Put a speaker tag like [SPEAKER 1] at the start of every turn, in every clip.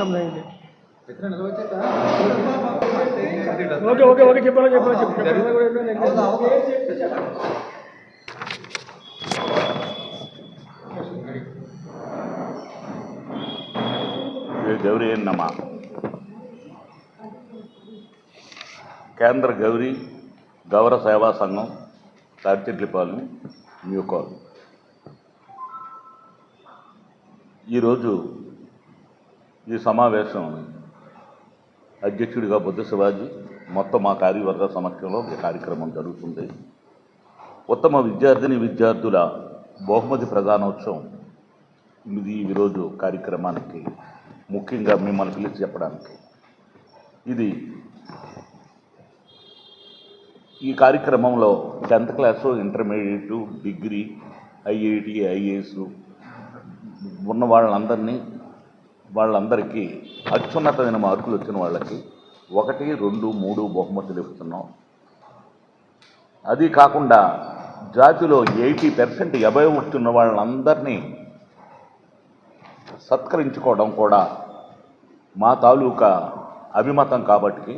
[SPEAKER 1] పంతొమ్మిది అయింది okay okay okay చెప్పాను చెప్పాను
[SPEAKER 2] శ్రీ గౌరీ నమ కేంద్ర గౌరీ గౌర సేవా సంఘం తాడిచెట్లిపాలెం న్యూకాల్ ఈరోజు ఈ సమావేశం అధ్యక్షుడిగా బుద్ధ శివాజీ మొత్తం మా కార్యవర్గ సమక్షంలో ఈ కార్యక్రమం జరుగుతుంది. ఉత్తమ విద్యార్థిని విద్యార్థుల బహుమతి ప్రధానోత్సవం ఇది ఈరోజు కార్యక్రమానికి ముఖ్యంగా మిమ్మల్ని పిలిచి చెప్పడానికి. ఇది ఈ కార్యక్రమంలో tenth class intermediate degree IIT IAS ఉన్న వాళ్ళందరినీ వాళ్ళందరికీ అత్యున్నతమైన మార్కులు వచ్చిన వాళ్ళకి ఒకటి రెండు మూడు బహుమతులు ఇస్తున్నాం. అది కాకుండా జాతిలో ఎయిటీ పర్సెంట్ అభయ వచ్చిన వాళ్ళందరినీ సత్కరించుకోవడం కూడా మా తాలూకా అభిమతం కాబట్టి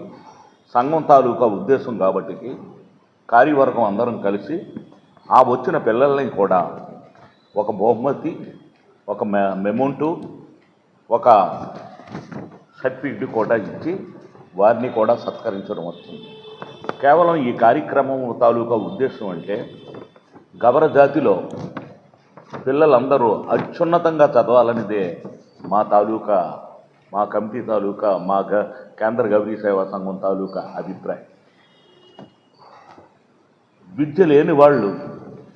[SPEAKER 2] సంఘం తాలూకా ఉద్దేశం కాబట్టి కార్యవర్గం అందరం కలిసి ఆ వచ్చిన పిల్లల్ని కూడా ఒక బహుమతి ఒక మె మెమోంటు ఒక సర్టిఫికెట్ కూడా ఇచ్చి వారిని కూడా సత్కరించడం వస్తుంది. కేవలం ఈ కార్యక్రమం తాలూకా ఉద్దేశం అంటే గబర జాతిలో పిల్లలందరూ అత్యున్నతంగా చదవాలనేదే మా తాలూకా మా కమిటీ తాలూకా మా గ కేంద్ర గౌరీ సేవా సంఘం తాలూకా అభిప్రాయం. విద్య లేని వాళ్ళు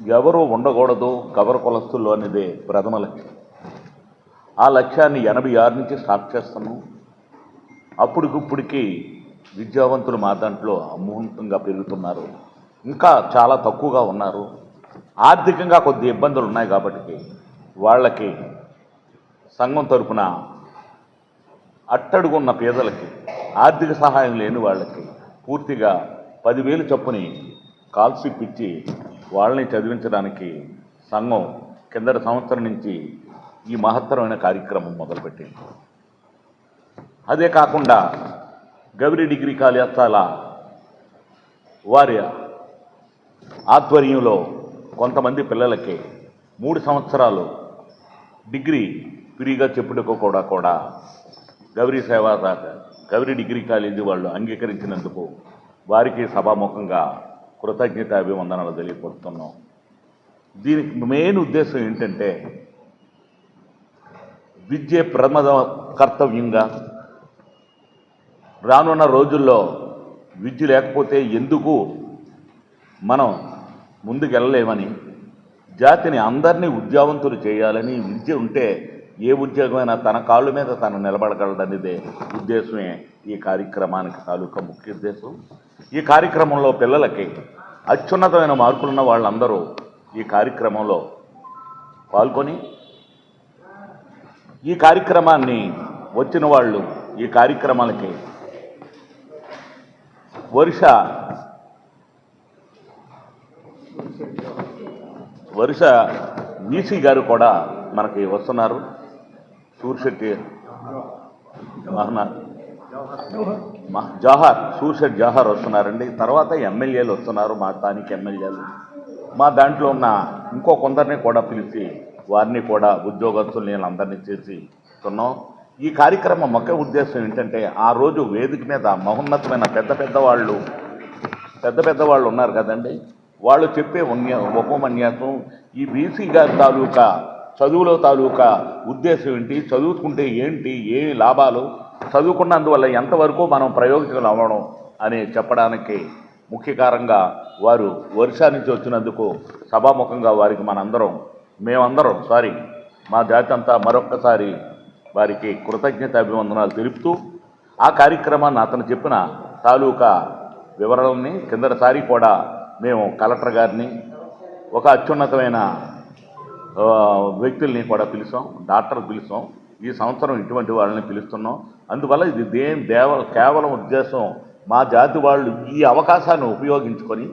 [SPEAKER 2] ఎవరూ ఉండకూడదు గవర కులస్తుల్లో అనేదే ప్రథమ లక్ష్యం. ఆ లక్ష్యాన్ని ఎనభై ఆరు నుంచి స్టార్ట్ చేస్తున్నాం. అప్పటికిప్పటికి విద్యావంతులు మా దాంట్లో అమూహంతంగా పెరుగుతున్నారు. ఇంకా చాలా తక్కువగా ఉన్నారు. ఆర్థికంగా కొద్ది ఇబ్బందులు ఉన్నాయి కాబట్టి వాళ్ళకి సంఘం తరపున అట్టడుగున్న పేదలకి ఆర్థిక సహాయం లేని వాళ్ళకి పూర్తిగా పదివేలు చొప్పుని కాల్షిప్ ఇచ్చి వాళ్ళని చదివించడానికి సంఘం కిందటి సంవత్సరం నుంచి ఈ మహత్తరమైన కార్యక్రమం మొదలుపెట్టింది. అదే కాకుండా గౌరీ డిగ్రీ కళాశాల వారి ఆధ్వర్యంలో కొంతమంది పిల్లలకి మూడు సంవత్సరాలు డిగ్రీ ఫ్రీగా చెప్పుటకు కూడా కూడా గౌరీ సేవా గౌరీ డిగ్రీ కాలేజీ వాళ్ళు అంగీకరించినందుకు వారికి సభాముఖంగా కృతజ్ఞత అభివందనాలు తెలియపరుస్తున్నాం. దీనికి మెయిన్ ఉద్దేశం ఏంటంటే విద్య ప్రథమ కర్తవ్యంగా. రానున్న రోజుల్లో విద్య లేకపోతే ఎందుకు మనం ముందుకెళ్ళలేమని జాతిని అందరినీ ఉద్యోగవంతులు చేయాలని విద్య ఉంటే ఏ ఉద్యోగమైనా తన కాళ్ళ మీద తను నిలబడగలదనేదే ఉద్దేశమే ఈ కార్యక్రమానికి తాలూకా ముఖ్య ఉద్దేశం. ఈ కార్యక్రమంలో పిల్లలకి అత్యున్నతమైన మార్కులున్న వాళ్ళందరూ ఈ కార్యక్రమంలో పాల్గొని ఈ కార్యక్రమాన్ని వచ్చిన వాళ్ళు ఈ కార్యక్రమాలకి. వరుష. వరుష వీసీ గారు కూడా మనకి వస్తున్నారు. సూర్శెట్టి మహనా. జవహర్ సూర్షెట్ జవహర్ వస్తున్నారండి. తర్వాత ఎమ్మెల్యేలు వస్తున్నారు మా స్థానిక ఎమ్మెల్యేలు. మా దాంట్లో ఉన్న ఇంకో కొందరిని కూడా పిలిచి వారిని కూడా ఉద్యోగస్తుల్ని అందరినీ చేసి ఉన్నాం ఈ కార్యక్రమం ఒక ఉద్దేశం ఏంటంటే ఆ రోజు వేదిక మీద మహోన్నతమైన పెద్ద పెద్ద వాళ్ళు పెద్ద పెద్ద వాళ్ళు ఉన్నారు కదండి. వాళ్ళు చెప్పే ఉన్య ఉపమన్యాసం ఈ బీసీ గారి తాలూకా చదువులో తాలూకా ఉద్దేశం ఏంటి చదువుకుంటే ఏంటి ఏ లాభాలు చదువుకున్నందువల్ల ఎంతవరకు మనం ప్రయోజకులు అవ్వడం అని చెప్పడానికి ముఖ్య కారంగా వారు ఒరిస్సా నుంచి వచ్చినందుకు సభాముఖంగా వారికి మనందరం మేమందరం సారీ మా జాతి అంతా మరొక్కసారి వారికి కృతజ్ఞత అభివందనాలు తెలుపుతూ ఆ కార్యక్రమాన్ని అతను చెప్పిన తాలూకా వివరాలని కిందటిసారి కూడా మేము కలెక్టర్ గారిని ఒక అత్యున్నతమైన వ్యక్తుల్ని కూడా పిలిచాం డాక్టర్ పిలిచాం. ఈ సంవత్సరం ఇటువంటి వాళ్ళని పిలుస్తున్నాం. అందువల్ల ఇది దేని దేవ కేవలం ఉద్దేశం మా జాతి వాళ్ళు ఈ అవకాశాన్ని ఉపయోగించుకొని